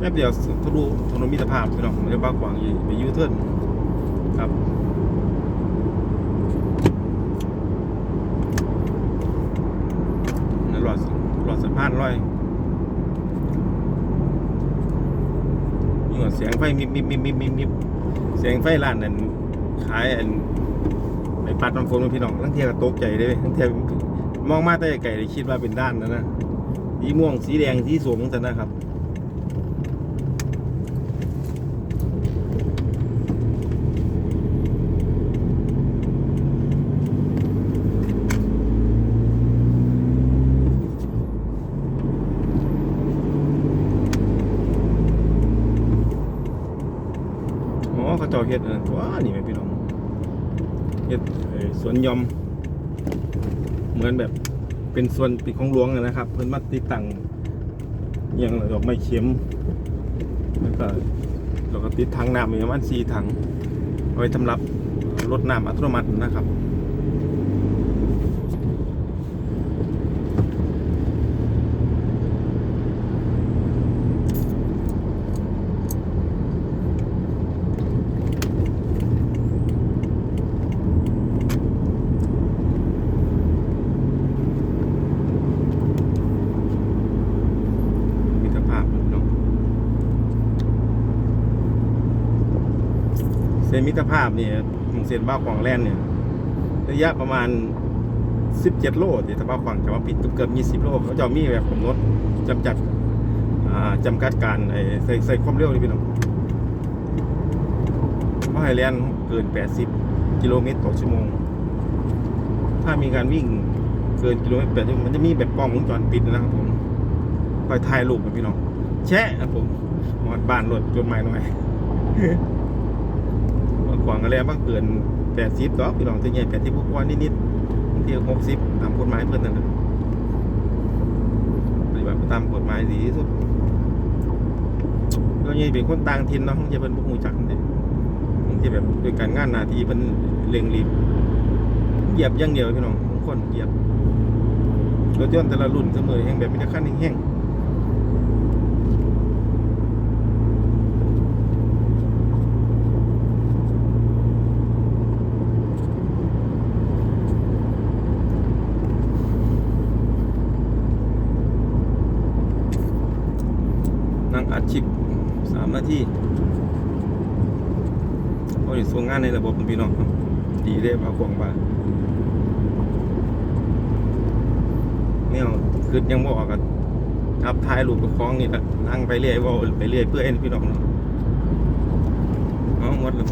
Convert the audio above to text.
ป๊บเดียวทะลุถนนมิตรภาพพี่น้องมันจะบ้ากวางอีกไปยูเทิร์นครับนั่นหลอดหลอดสะพานลอยนี่ก่อเสียงไฟมิบมิบมิบมิบมิบมิบเสียงไฟร้านนั่นขายอันไปปัดน้ำฝนมาพี่น้องทั้งเทียก็ตกใจเลยทั้งเทียมองมาแต่ไกลเลยคิดว่าเป็นด้านนะนะสีม่วงสีแดงสีสวงสันนะครับ เขาเจ้าเฮ็ดอันว้านี่แม่พี่น้องเฮ็ดสวนยอม เหมือนแบบเป็นส่วนปิดของหลวงนะครับ เพิ่นมาติดตั้งอย่างดอกไม้เข็มแล้วก็เราก็ติดถังน้ำอีกประมาณสี่ถัง ไว้สำหรับรดน้ำอัตโนมัตินะครับ มิตรภาพเนาะเส้นมิตรภาพเนี่ยของเส้นบ้าขวางแลนเนี่ยระยะประมาณ 17 โลเดี๋ยวถ้าบ้าขวางจะว่าปิดเกือบ20 โลเขาจะมีแบบกำหนดจำกัดจำกัดการไอ้ใส่ใส่ความเร็วนี่พี่น้องว่าให้แล่นเกิน 80 กิโลเมตรต่อชั่วโมง ถ้ามีการวิ่งเกินกิโลเมตร80มันจะมีแบบกล้องวงจรปิดนะครับผมคอยถ่ายรูปกับพี่น้องแชะครับผมหอดบ้านรถจนไม้หน่อย กว่างอะไรบ้างเกินแปดสิบดอกพี่น้องจะใหญ่แปดสิบกว่านิดๆบางทีหกสิบตามกฎหมายเพิ่นนั่นแหละปฏิบัติตามกฎหมายดีที่สุดก็ยังเป็นคนต่างถิ่นเนาะจะเป็นพวกหูจักเนี่ยบางทีแบบโดยการงานหน้าที่เป็นเร่งรีบเหยียบอย่างเดียวพี่น้องบางคนเหยียบรถยนต์แต่ละรุ่นเสมอแห่งแบบมีแต่ขั้นแห้ง อัดชิปสามนาทีโอ้ยส่งงานในระบบพี่น้องดีเลยพาขวงบาเนี่ยคือยังบอกกันทับท้ายลูกกับคล้องนี่แหละนั่งไปเรื่อยว่าไปเรื่อยเพื่อให้พี่น้องเนาะเอาหมดเลย